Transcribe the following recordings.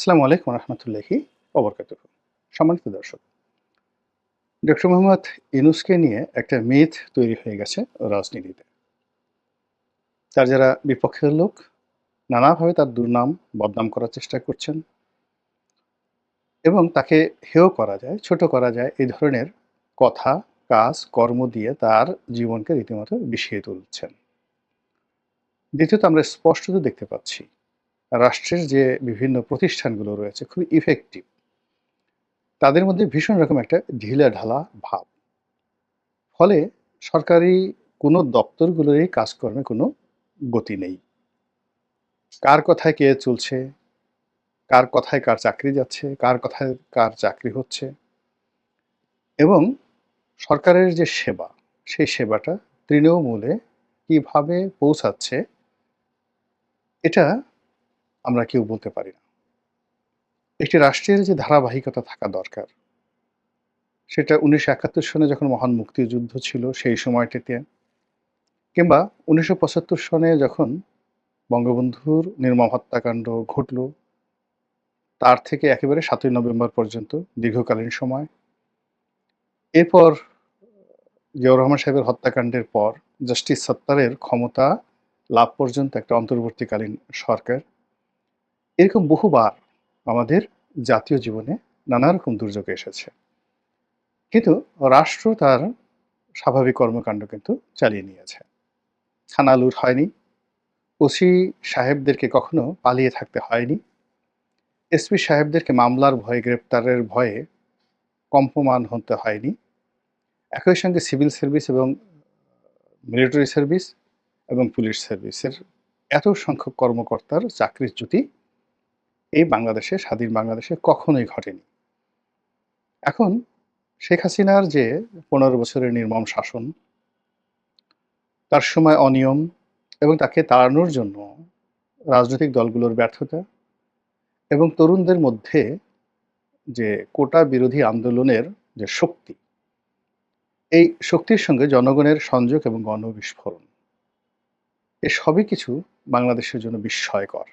আসসালামু আলাইকুম রহমতুল্লাহি অবরকাত সম্মানিত দর্শক, ডক্টর মোহাম্মদ ইনুসকে নিয়ে একটা মিথ তৈরি হয়ে গেছে রাজনীতিতে। তার যারা বিপক্ষের লোক, নানাভাবে তার দুর্নাম, বদনাম করার চেষ্টা করছেন এবং তাকে হেয় করা যায়, ছোট করা যায়, এই ধরনের কথা, কাজ, কর্ম দিয়ে তার জীবনকে রীতিমতো বিষিয়ে তুলছেন। দ্বিতীয়ত আমরা স্পষ্টত দেখতে পাচ্ছি রাষ্ট্রের যে বিভিন্ন প্রতিষ্ঠানগুলো রয়েছে খুব ইফেক্টিভ তাদের মধ্যে ভীষণ রকম একটা ঢিলা ঢালা ভাব। ফলে সরকারি কোনো দপ্তরগুলোরই কাজকর্মে কোনো গতি নেই। কার কথায় কে চলছে, কার কথায় কার চাকরি যাচ্ছে, কার কথায় কার চাকরি হচ্ছে। এবং সরকারের যে সেবা, সেই সেবাটা তৃণমূলে কীভাবে পৌঁছাচ্ছে, এটা আমরা কেউ বলতে পারি না। একটি রাষ্ট্রের যে ধারাবাহিকতা থাকা দরকার, সেটা উনিশশো একাত্তর সনে যখন মহান মুক্তিযুদ্ধ ছিল, সেই সময়টিতে কিংবা উনিশশো পঁচাত্তর সনে যখন বঙ্গবন্ধুর নির্মম হত্যাকাণ্ড ঘটল, তার থেকে একেবারে সাতই নভেম্বর পর্যন্ত দীর্ঘকালীন সময়। এরপর জিয়াউর রহমান সাহেবের হত্যাকাণ্ডের পর জাস্টিস সত্তারের ক্ষমতা লাভ পর্যন্ত একটা অন্তর্বর্তীকালীন সরকার এরকম বহুবার আমাদের জাতীয় জীবনে নানা রকম দুর্যোগ এসেছে। কিন্তু রাষ্ট্র তার স্বাভাবিক কর্মকাণ্ড কিন্তু চালিয়ে নিয়েছে। থানা লুট হয়নি, ওসি সাহেবদেরকে কখনো পালিয়ে থাকতে হয়নি, এসপি সাহেবদেরকে মামলার ভয়ে, গ্রেপ্তারের ভয়ে কম্পমান হতে হয়নি। একই সঙ্গে সিভিল সার্ভিস এবং মিলিটারি সার্ভিস এবং পুলিশ সার্ভিসের এত সংখ্যক কর্মকর্তার চাকরির চ্যুতি এই বাংলাদেশে, স্বাধীন বাংলাদেশে কখনোই ঘটেনি। এখন শেখ হাসিনার যে পনেরো বছরের নির্মম শাসন, তার সময় অনিয়ম এবং তাকে তাড়ানোর জন্য রাজনৈতিক দলগুলোর ব্যর্থতা এবং তরুণদের মধ্যে যে কোটা বিরোধী আন্দোলনের যে শক্তি, এই শক্তির সঙ্গে জনগণের সংযোগ এবং গণবিস্ফোরণ, এ সবই কিছু বাংলাদেশের জন্য বিস্ময়কর।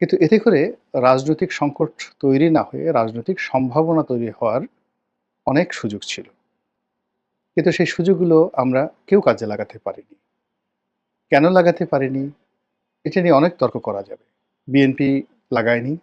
কিন্তু এতে করে রাজনৈতিক সংকট তৈরি না হয়ে, রাজনৈতিক সম্ভাবনা তৈরি হওয়ার অনেক সুযোগ ছিল। কিন্তু সেই সুযোগগুলো আমরা কেউ কাজে লাগাতে পারিনি। কেন লাগাতে পারিনি? এটা নিয়ে অনেক তর্ক করা যাবে। বিএনপি লাগায়নি,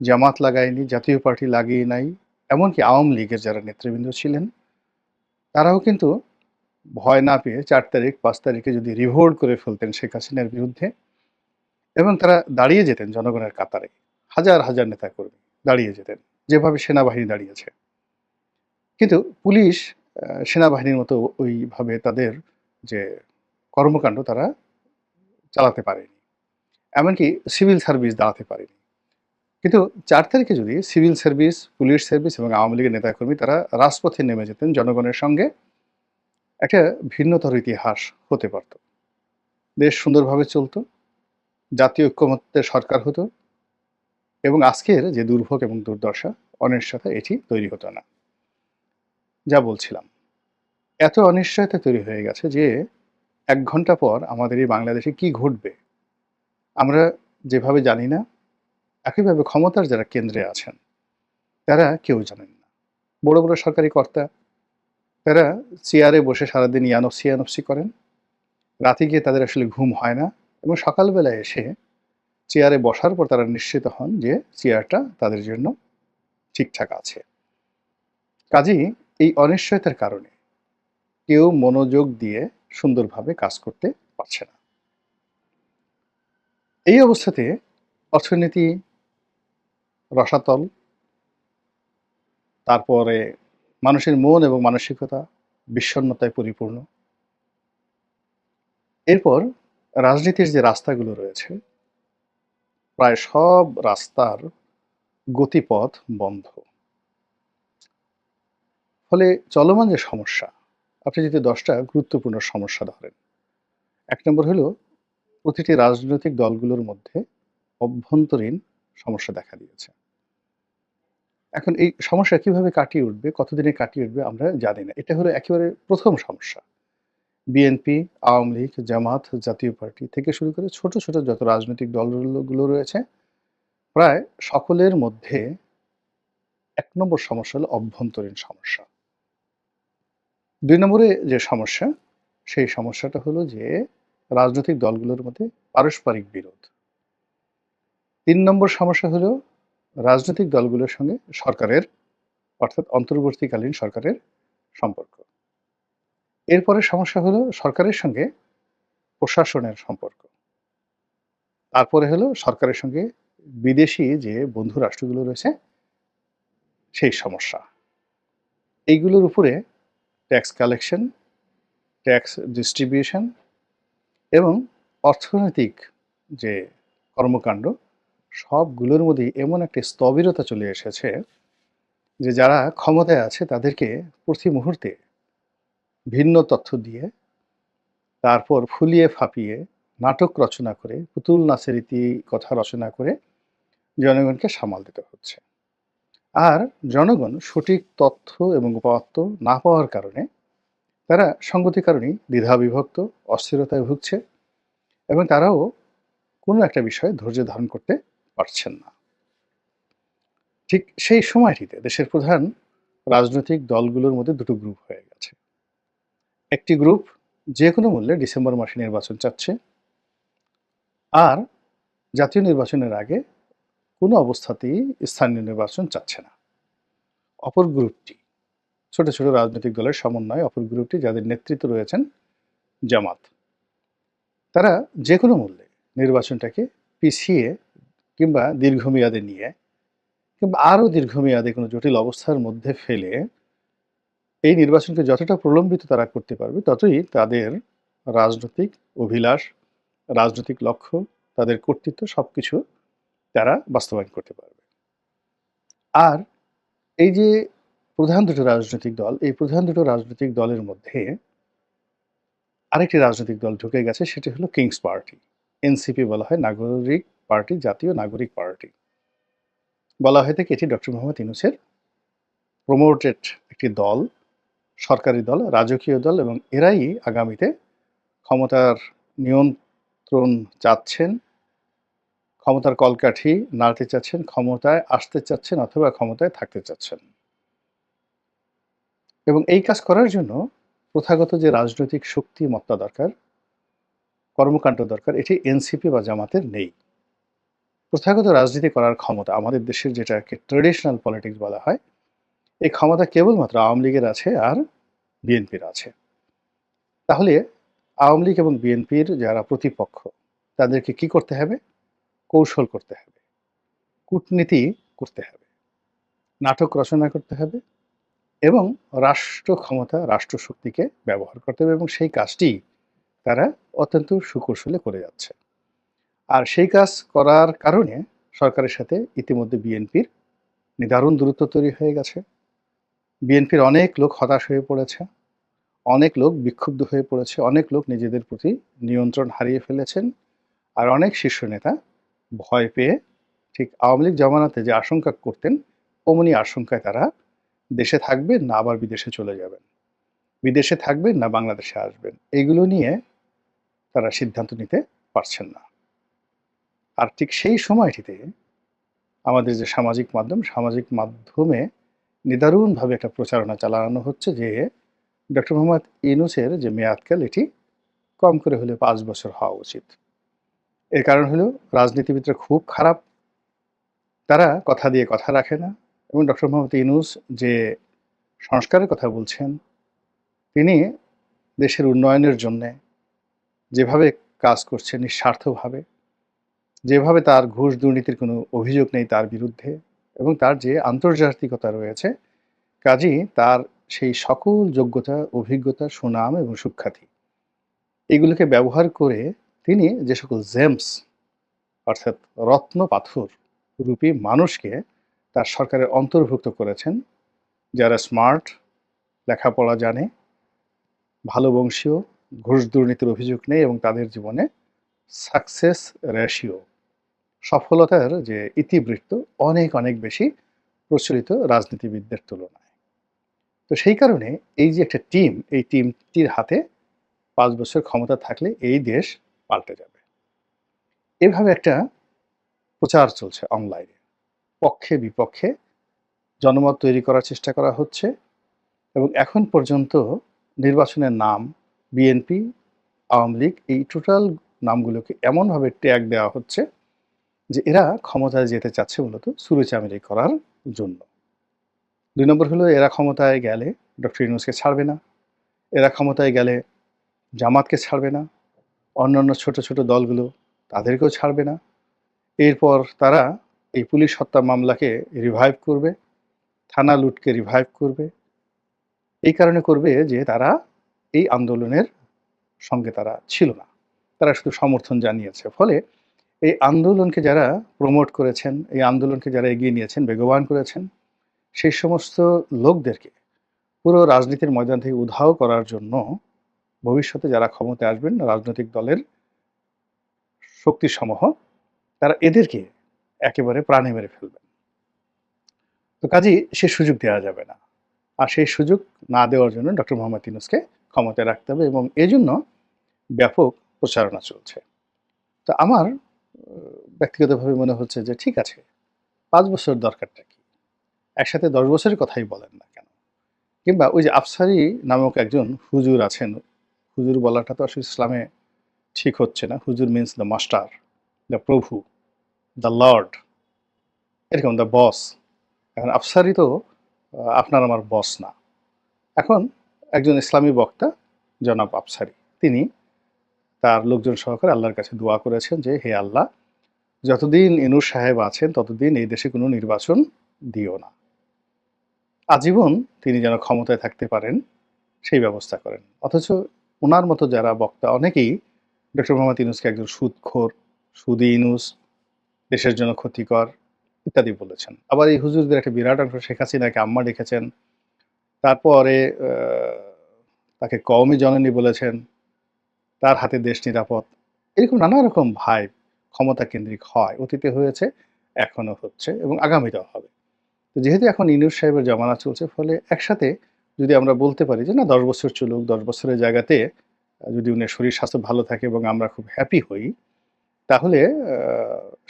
জামাত লাগায়নি, জাতীয় পার্টি লাগিয়ে নাই, এমনকি আওয়ামী লীগের যারা নেতৃবৃন্দ ছিলেন, তারাও কিন্তু ভয় না পেয়ে চার তারিখ, পাঁচ তারিখে যদি রিভোল্ট করে ফেলতেন শেখ হাসিনার বিরুদ্ধে এবং তারা দাঁড়িয়ে যেতেন জনগণের কাতারে। হাজার হাজার নেতা কর্মী দাঁড়িয়ে যেতেন, যেভাবে সেনাবাহিনী দাঁড়িয়েছে। কিন্তু পুলিশ সেনাবাহিনীর মতো ওইভাবে তাদের যে কর্মকাণ্ড তারা চালাতে পারেনি। এমনকি সিভিল সার্ভিস দাঁড়াতে পারেনি। কিন্তু চার তারিখে যদি সিভিল সার্ভিস, পুলিশ সার্ভিস এবং আওয়ামী লীগের নেতাকর্মী তারা রাজপথে নেমে যেতেন জনগণের সঙ্গে, একটা ভিন্নতর ইতিহাস হতে পারত। দেশ সুন্দরভাবে চলতো জাতীয় ঐক্যমত্যের সরকার হতো এবং আজকের যে দুর্ভোগ এবং দুর্দশা, অনিশ্চয়তা এটি তৈরি হতো না। যা বলছিলাম। এত অনিশ্চয়তা তৈরি হয়ে গেছে যে এক ঘণ্টা পর আমাদের এই বাংলাদেশে কি ঘটবে, আমরা যেভাবে জানি না, একইভাবে ক্ষমতার যারা কেন্দ্রে আছেন, তারা কেউ জানেন না। বড় বড় সরকারি কর্তা, তারা চেয়ারে বসে সারাদিন ইয়ানফসি ইয়ানফসি করেন। রাতে গিয়ে তাদের আসলে ঘুম হয় না। এবং সকালবেলায় এসে চেয়ারে বসার পর তারা নিশ্চিত হন যে চেয়ারটা তাদের জন্য ঠিকঠাক আছে। কাজেই এই অনিশ্চয়তার কারণে কেউ মনোযোগ দিয়ে সুন্দরভাবে কাজ করতে পারছে না। এই অবস্থাতে অর্থনীতি, রসাতল, তারপরে মানুষের মন এবং মানসিকতা বিষণ্নতায় পরিপূর্ণ। এরপর রাজনীতির যে রাস্তাগুলো রয়েছে, প্রায় সব রাস্তার গতিপথ বন্ধ। ফলে চলমান যে সমস্যা, আপনি যদি দশটা গুরুত্বপূর্ণ সমস্যা ধরেন, এক নম্বর হলো প্রতিটি রাজনৈতিক দলগুলোর মধ্যে অভ্যন্তরীণ সমস্যা দেখা দিয়েছে। এখন এই সমস্যা কীভাবে কাটিয়ে উঠবে, কতদিনে কাটিয়ে উঠবে আমরা জানি না। এটা হলো একেবারে প্রথম সমস্যা। বিএনপি, আওয়ামী লীগ, জামাত জাতীয় পার্টি থেকে শুরু করে ছোট ছোট যত রাজনৈতিক দলগুলো রয়েছে, প্রায় সকলের মধ্যে এক নম্বর সমস্যা হলো অভ্যন্তরীণ সমস্যা। দুই নম্বরে যে সমস্যা, সেই সমস্যাটা হলো যে রাজনৈতিক দলগুলোর মধ্যে পারস্পরিক বিরোধ। তিন নম্বর সমস্যা হলো রাজনৈতিক দলগুলোর সঙ্গে সরকারের, অর্থাৎ অন্তর্বর্তীকালীন সরকারের সম্পর্ক। এরপরে সমস্যা হলো সরকারের সঙ্গে প্রশাসনের সম্পর্ক। তারপরে হলো সরকারের সঙ্গে বিদেশি যে বন্ধু রাষ্ট্রগুলো রয়েছে, সেই সমস্যা। এইগুলোর উপরে ট্যাক্স কালেকশন ট্যাক্স ডিস্ট্রিবিউশন এবং অর্থনৈতিক যে কর্মকাণ্ড, সবগুলোর মধ্যেই এমন একটা স্থবিরতা চলে এসেছে যে যারা ক্ষমতায় আছে তাদেরকে প্রতি মুহূর্তে ভিন্ন তথ্য দিয়ে তারপর ফুলিয়ে ফাঁপিয়ে নাটক রচনা করে, পুতুল নাচের রীতি কথা রচনা করে জনগণকে সামাল দিতে হচ্ছে। আর জনগণ সঠিক তথ্য এবং উপাত্ত না পাওয়ার কারণে তারা সঙ্গতি কারণেই দ্বিধা বিভক্ত অস্থিরতায় ভুগছে এবং তারাও কোনো একটা বিষয়ে ধৈর্য ধারণ করতে পারছেন না। ঠিক সেই সময়টিতে দেশের প্রধান রাজনৈতিক দলগুলোর মধ্যে দুটো গ্রুপ হয়ে গেছে। একটি গ্রুপ যে কোনো মূল্যে ডিসেম্বর মাসে নির্বাচন চাচ্ছে। আর জাতীয় নির্বাচনের আগে কোনো অবস্থাতেই স্থানীয় নির্বাচন চাচ্ছে না। অপর গ্রুপটি, ছোট ছোট রাজনৈতিক দলের সমন্বয় অপর গ্রুপটি যাদের নেতৃত্ব রয়েছেন জামাত, তারা যে কোনো মূল্যে নির্বাচনটাকে পিছিয়ে কিংবা দীর্ঘমেয়াদে নিয়ে কিংবা আরও দীর্ঘমেয়াদে কোনো জটিল অবস্থার মধ্যে ফেলে এই নির্বাচনকে যতটা প্রলম্বিত তারা করতে পারবে, ততই তাদের রাজনৈতিক অভিলাষ, রাজনৈতিক লক্ষ্য, তাদের কর্তৃত্ব সব কিছু তারা বাস্তবায়ন করতে পারবে। আর এই যে প্রধান দুটো রাজনৈতিক দল, এই প্রধান দুটো রাজনৈতিক দলের মধ্যে আরেকটি রাজনৈতিক দল ঢুকে গেছে, সেটি হলো কিংস পার্টি এনসিপি বলা হয় নাগরিক পার্টি, জাতীয় নাগরিক পার্টি। বলা হয়ে থাকে এটি ডক্টর মোহাম্মদ ইনুসের প্রমোটেড একটি দল। সরকারি দল, রাজকীয় দল এবং এরাই আগামীতে ক্ষমতার নিয়ন্ত্রণ চাচ্ছেন, ক্ষমতার কলকাঠি নাড়তে চাচ্ছেন, ক্ষমতায় আসতে চাচ্ছেন অথবা ক্ষমতায় থাকতে চাচ্ছেন। এবং এই কাজ করার জন্য প্রথাগত যে রাজনৈতিক শক্তি মত্তা দরকার, কর্মকাণ্ড দরকার, এটি এনসিপি বা জামাতের নেই। প্রথাগত রাজনীতি করার ক্ষমতা আমাদের দেশের যেটাকে ট্রেডিশনাল পলিটিক্স বলা হয় এই ক্ষমতা কেবলমাত্র আওয়ামী লীগের আছে আর বিএনপির আছে। তাহলে আওয়ামী লীগ এবং বিএনপির যারা প্রতিপক্ষ, তাদেরকে কি করতে হবে? কৌশল করতে হবে। কূটনীতি করতে হবে। নাটক রচনা করতে হবে এবং রাষ্ট্র ক্ষমতা রাষ্ট্রশক্তিকে ব্যবহার করতে হবে এবং সেই কাজটি তারা অত্যন্ত সুকৌশলে করে যাচ্ছে। আর সেই কাজ করার কারণে সরকারের সাথে ইতিমধ্যে বিএনপির নিদারুণ দূরত্ব তৈরি হয়ে গেছে। বিএনপির অনেক লোক হতাশ হয়ে পড়েছে, অনেক লোক বিক্ষুব্ধ হয়ে পড়েছে, অনেক লোক নিজেদের প্রতি নিয়ন্ত্রণ হারিয়ে ফেলেছেন আর অনেক শীর্ষ নেতা ভয় পেয়ে ঠিক আওয়ামী লীগ জমানাতে যে আশঙ্কা করতেন, অমনি আশঙ্কায় তারা দেশে থাকবেন না আবার বিদেশে চলে যাবেন। বিদেশে থাকবেন না বাংলাদেশে আসবেন। এগুলো নিয়ে তারা সিদ্ধান্ত নিতে পারছেন না। আর ঠিক সেই সময়টিতে আমাদের যে সামাজিক মাধ্যম, সামাজিক মাধ্যমে নিদারুণভাবে একটা প্রচারণা চালানো হচ্ছে যে ডক্টর মোহাম্মদ ইনুসের যে মেয়াদকাল, এটি কম করে হলে পাঁচ বছর হওয়া উচিত। এর কারণ হলো রাজনীতিবিদরা খুব খারাপ। তারা কথা দিয়ে কথা রাখে না এবং ডক্টর মোহাম্মদ ইনুস যে সংস্কারের কথা বলছেন, তিনি দেশের উন্নয়নের জন্যে যেভাবে কাজ করছেন নিঃস্বার্থভাবে, যেভাবে তার ঘুষ দুর্নীতির কোনো অভিযোগ নেই তার বিরুদ্ধে এবং তার যে আন্তর্জাতিকতা রয়েছে কাজেই তার সেই সকল যোগ্যতা, অভিজ্ঞতা, সুনাম এবং সুখ্যাতি। এগুলোকে ব্যবহার করে তিনি যে সকল জেমস, অর্থাৎ রত্ন পাথর রূপী মানুষকে তার সরকারের অন্তর্ভুক্ত করেছেন, যারা স্মার্ট, লেখাপড়া জানে, ভালো বংশীয়, ঘুষ দুর্নীতির অভিযোগ নেই এবং তাদের জীবনে সাকসেস রেশিও সফলতার যে ইতিবৃত্ত অনেক অনেক বেশি প্রচলিত রাজনীতিবিদদের তুলনায়। তো সেই কারণে এই যে একটা টিম, এই টিমটির হাতে পাঁচ বছর ক্ষমতা থাকলে এই দেশ পাল্টে যাবে। এভাবে একটা প্রচার চলছে অনলাইনে। পক্ষে, বিপক্ষে জনমত তৈরি করার চেষ্টা করা হচ্ছে এবং এখন পর্যন্ত নির্বাচনের নাম বিএনপি, আওয়ামী লীগ এই টোটাল নামগুলোকে এমনভাবে ট্যাগ দেওয়া হচ্ছে যে এরা ক্ষমতায় যেতে চাচ্ছে মূলত সুরুচামিলি করার জন্য। দুই নম্বর হলো, এরা ক্ষমতায় গেলে ডক্টর ইউনুসকে ছাড়বে না। এরা ক্ষমতায় গেলে জামাতকে ছাড়বে না। অন্যান্য ছোট ছোট দলগুলো তাদেরকেও ছাড়বে না। এরপর তারা এই পুলিশ হত্যা মামলাকে রিভাইভ করবে, থানা লুটকে রিভাইভ করবে। এই কারণে করবে যে তারা এই আন্দোলনের সঙ্গে তারা ছিল না। তারা শুধু সমর্থন জানিয়েছে। ফলে এই আন্দোলনকে যারা প্রমোট করেছেন, এই আন্দোলনকে যারা এগিয়ে নিয়েছেন, বেগবান করেছেন, সেই সমস্ত লোকদেরকে পুরো রাজনীতির ময়দান থেকে উধাও করার জন্য ভবিষ্যতে যারা ক্ষমতায় আসবেন, রাজনৈতিক দলের শক্তিসমূহ, তারা এদেরকে একেবারে প্রাণে মেরে ফেলবেন। তো কাজেই সে সুযোগ দেওয়া যাবে না। আর সেই সুযোগ না দেওয়ার জন্য ডক্টর মোহাম্মদ ইউনুসকে ক্ষমতায় রাখতে হবে এবং এজন্য ব্যাপক প্রচারণা চলছে। তো আমার ব্যক্তিগতভাবে মনে হচ্ছে যে ঠিক আছে, পাঁচ বছর দরকারটা কি? একসাথে দশ বছরের কথাই বলেন না কেন? কিংবা ওই যে আফসারি নামক একজন হুজুর আছেন, হুজুর বলাটা তো আসলে ইসলামে ঠিক হচ্ছে না। হুজুর মিন্স দ্য মাস্টার দ্য প্রভু দ্য লর্ড এরকম দ্য বস এখন আফসারি তো আপনার আমার বস না। এখন একজন ইসলামী বক্তা, জনাব আফসারি, তিনি তার লোকজন সহকারে আল্লাহর কাছে দোয়া করেছেন যে, হে আল্লাহ, যতদিন ইনুর সাহেব আছেন, ততদিন এই দেশে কোনো নির্বাচন দিও না। আজীবন তিনি যেন ক্ষমতায় থাকতে পারেন, সেই ব্যবস্থা করেন। অথচ ওনার মতো যারা বক্তা, অনেকেই ডক্টর মোহাম্মদ ইনুসকে একজন সুদখোর, সুদি ইনুস, দেশের জন্য ক্ষতিকর ইত্যাদি বলেছেন। আবার এই হুজুরদের একটা বিরাট অংশ শেখ হাসিনাকে আম্মা ডেকেছেন। তারপরে তাকে কওমি জননী বলেছেন। তার হাতে দেশ নিরাপদ। এরকম নানা রকম ভাই ক্ষমতা কেন্দ্রিক হয়, অতীতে হয়েছে এখনও হচ্ছে এবং আগামীতেও হবে। তো যেহেতু এখন ইনুস সাহেবের জমানা চলছে, ফলে একসাথে যদি আমরা বলতে পারি যে, না, দশ বছর চলুক, দশ বছরের জায়গাতে যদি উনি শরীর, স্বাস্থ্য ভালো থাকে এবং আমরা খুব হ্যাপি হই, তাহলে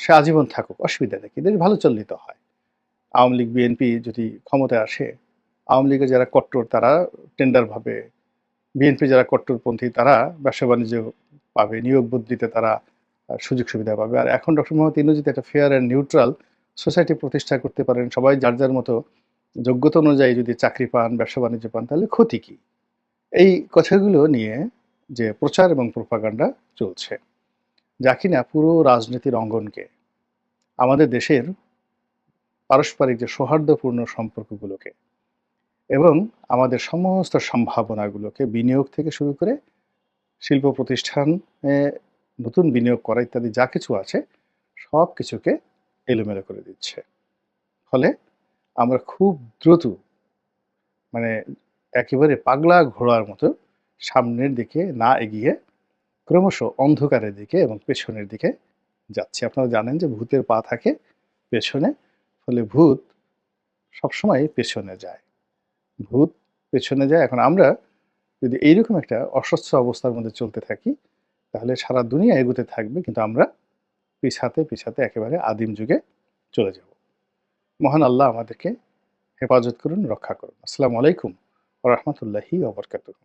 সে আজীবন থাকুক, অসুবিধা নেই। দেশ ভালো চললিত হয়। আওয়ামী লীগ, বিএনপি যদি ক্ষমতায় আসে, আওয়ামী লীগের যারা কট্টর, তারা টেন্ডারভাবে বিএনপি যারা কট্টরপন্থী, তারা ব্যবসা বাণিজ্য পাবে, নিয়োগ বদলিতে তারা সুযোগ সুবিধা পাবে। আর এখন ডক্টর মোহাম্মদ ইনু যদি একটা ফেয়ার অ্যান্ড নিউট্রাল সোসাইটি প্রতিষ্ঠা করতে পারেন, সবাই যার যার মতো যোগ্যতা অনুযায়ী যদি চাকরি পান, ব্যবসা বাণিজ্য পান, তাহলে ক্ষতি কি? এই কথাগুলো নিয়ে যে প্রচার এবং প্রোপাগান্ডা চলছে, যা কিনা পুরো রাজনীতির অঙ্গনকে, আমাদের দেশের পারস্পরিক যে সৌহার্দ্যপূর্ণ সম্পর্কগুলোকে এবং আমাদের সমস্ত সম্ভাবনাগুলোকে বিনিয়োগ থেকে শুরু করে শিল্প প্রতিষ্ঠানে নতুন বিনিয়োগ করা ইত্যাদি যা কিছু আছে, সব কিছুকে এলোমেলো করে দিচ্ছে। ফলে আমরা খুব দ্রুত মানে একেবারে পাগলা ঘোড়ার মতো সামনের দিকে না এগিয়ে ক্রমশ অন্ধকারের দিকে এবং পেছনের দিকে যাচ্ছে। আপনারা জানেন যে ভূতের পা থাকে পেছনে, ফলে ভূত সবসময় পেছনে যায়। ভূত পেছনে যায়। এখন আমরা যদি এইরকম একটা অস্বচ্ছ অবস্থার মধ্যে চলতে থাকি, তাহলে সারা দুনিয়া এগোতে থাকবে, কিন্তু আমরা পিছাতে পিছাতে একেবারে আদিম যুগে চলে যাব। মহান আল্লাহ আমাদেরকে হেফাজত করুন, রক্ষা করুন। আসসালামু আলাইকুম রহমতুল্লাহি ওবরকাতুহ